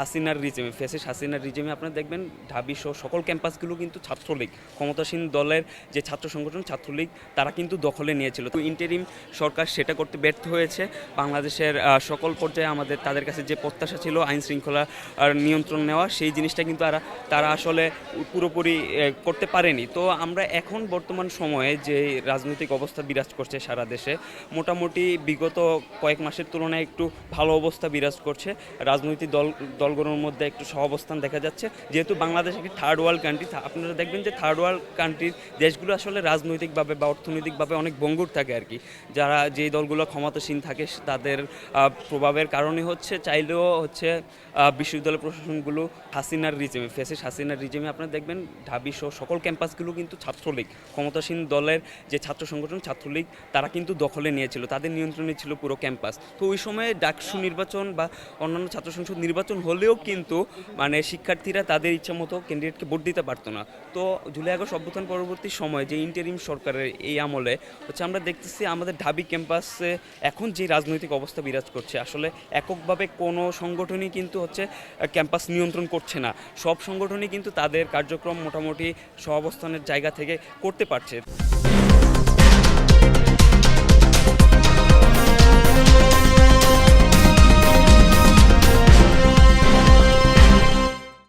হাসিনার রিজেমে ফেসিস হাসিনার রিজেমে আপনারা দেখবেন ঢাবি সহ সকল ক্যাম্পাসগুলো কিন্তু ছাত্রলীগ, ক্ষমতাসীন দলের যে ছাত্র সংগঠন ছাত্রলীগ, তারা কিন্তু দখলে নিয়েছিল। তো ইন্টারিম সরকার সেটা করতে ব্যর্থ হয়েছে। বাংলাদেশের সকল পর্যায়ে আমাদের, তাদের কাছে যে প্রত্যাশা ছিল আইন শৃঙ্খলা, আর নিয়ন্ত্রণ নেওয়া, সেই জিনিসটা কিন্তু তারা তারা আসলে পুরোপুরি করতে পারেনি। তো আমরা এখন বর্তমান সময়ে যে রাজনৈতিক অবস্থা বিরাজ করছে সারা দেশে, মোটামুটি বিগত কয়েক মাসের তুলনায় একটু ভালো অবস্থা বিরাজ করছে। রাজনৈতিক দল দলগুলোর মধ্যে একটু সহাবস্থান দেখা যাচ্ছে। যেহেতু বাংলাদেশ একটি থার্ড ওয়ার্ল্ড কান্ট্রি আপনারা দেখবেন যে থার্ড ওয়ার্ল্ড কান্ট্রির দেশগুলো আসলে রাজনৈতিকভাবে বা অর্থনৈতিকভাবে অনেক বঙ্গুর থাকে আর কি। যারা যেই দলগুলো ক্ষমতাসীন থাকে, তাদের প্রভাবের কারণে হচ্ছে চাইলেও হচ্ছে বিশ্ববিদ্যালয় প্রশাসনগুলো হাসিনার রিজেমে ফেসিস হাসিনার রিজেমে আপনারা দেখবেন, ঢাবি সহ সকল ক্যাম্পাসগুলো কিন্তু ছাত্রলীগ, ক্ষমতাসীন দলের যে ছাত্র সংগঠন ছাত্রলীগ, তারা কিন্তু দখলে নিয়েছিল, তাদের নিয়ন্ত্রণে ছিল পুরো ক্যাম্পাস। তো ওই সময়ে ডাকসু নির্বাচন বা অন্যান্য ছাত্র সংসদ নির্বাচন হলেও কিন্তু মানে শিক্ষার্থীরা তাদের ইচ্ছা মতো ক্যান্ডিডেটকে ভোট দিতে পারতো না। তো জুলাই আগস্ট অভ্যুত্থান পরবর্তী সময় যে ইন্টারিম সরকারের এই আমলে, হচ্ছে আমরা দেখতেছি আমাদের ঢাবি ক্যাম্পাসে এখন যে রাজনৈতিক অবস্থা বিরাজ করছে, আসলে এককভাবে কোনো সংগঠনই কিন্তু হচ্ছে ক্যাম্পাস নিয়ন্ত্রণ করছে না। সব সংগঠনই কিন্তু তাদের কার্যক্রম মোটামুটি সহাবস্থানের জায়গা থেকে করতে পারছে।